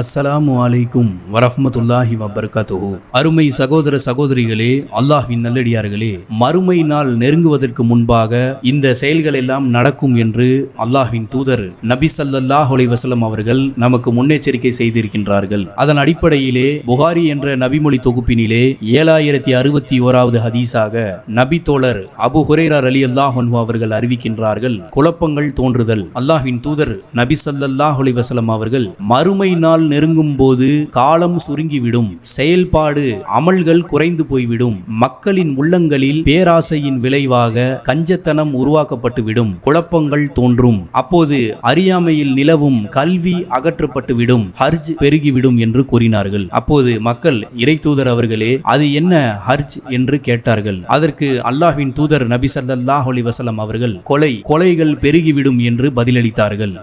அஸ்ஸலாமு அலைக்கும் வரஹமத்துல்லாஹி வபர்காத்துஹு. அருமை சகோதர சகோதரிகளே அல்லாஹின் நல்லடியார்களே மறுமை நாள் நெருங்குவதற்கு முன்பாக இந்த செயல்கள் எல்லாம் நடக்கும் என்று அல்லாஹின் தூதர் நபி சல்லாஹ் அலைஹி அவர்கள் நமக்கு முன்னெச்சரிக்கை செய்திருக்கின்றார்கள். அதன் அடிப்படையிலே புகாரி என்ற நபிமொழி தொகுப்பினிலே ஏழாயிரத்தி அறுபத்தி ஓராவது ஹதீஸாக நபி தோழர் அபு ஹுரைரா அலி அல்லாஹ் அவர்கள் அறிவிக்கின்றார்கள் குழப்பங்கள் தோன்றுதல். அல்லாஹின் தூதர் நபி சல்லாஹ் அலைஹி அவர்கள் மறுமை நாள் நெருங்கும் போது காலம் சுருங்கிவிடும். செயல்பாடு அமல்கள் குறைந்து போய்விடும். மக்களின் உள்ளங்களில் பேராசையின் விளைவாக கஞ்சத்தனம் உருவாக்கப்பட்டுவிடும். குழப்பங்கள் தோன்றும். அப்போது அறியாமையில் நிலவும் கல்வி அகற்றப்பட்டுவிடும். ஹர்ஜ் பெருகிவிடும் என்று கூறினார்கள். அப்போது மக்கள் இறை தூதர் அவர்களே அது என்ன ஹர்ஜ்? என்று கேட்டார்கள். அதற்கு அல்லாஹின் தூதர் நபி சல்லாஹ் அலி வசலம் அவர்கள் கொலை கொலைகள் பெருகிவிடும் என்று பதிலளித்தார்கள்.